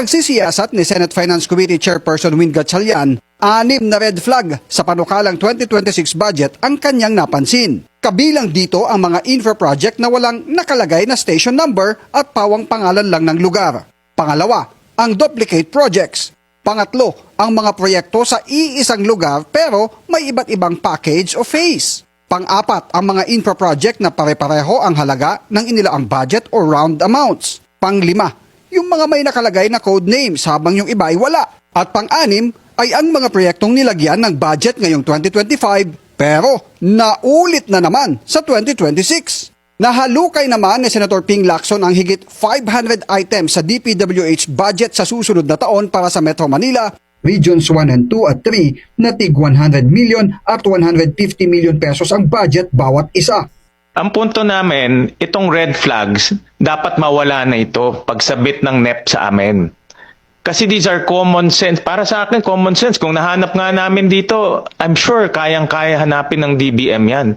Pagsisiyasat ni Senate Finance Committee Chairperson Win Gatchalian, anim na red flag sa panukalang 2026 budget ang kanyang napansin. Kabilang dito ang mga infra project na walang nakalagay na station number at pawang pangalan lang ng lugar. Pangalawa, ang duplicate projects. Pangatlo, ang mga proyekto sa iisang lugar pero may iba't ibang package o phase. Pang-apat, ang mga infra project na pare-pareho ang halaga ng inilaang budget o round amounts. Panglima, yung mga may nakalagay na code names habang yung iba ay wala. At pang-anim ay ang mga proyektong nilagyan ng budget ngayong 2025 pero naulit na naman sa 2026. Nahalukay naman ni Senator Ping Lacson ang higit 500 items sa DPWH budget sa susunod na taon para sa Metro Manila, Regions 1 and 2 at 3 na tig 100 million at 150 million pesos ang budget bawat isa. Ang punto namin, itong red flags, dapat mawala na ito pagsabit ng NEP sa amin. Kasi these are common sense. Para sa akin, common sense. Kung nahanap nga namin dito, I'm sure kayang-kaya hanapin ng DBM yan.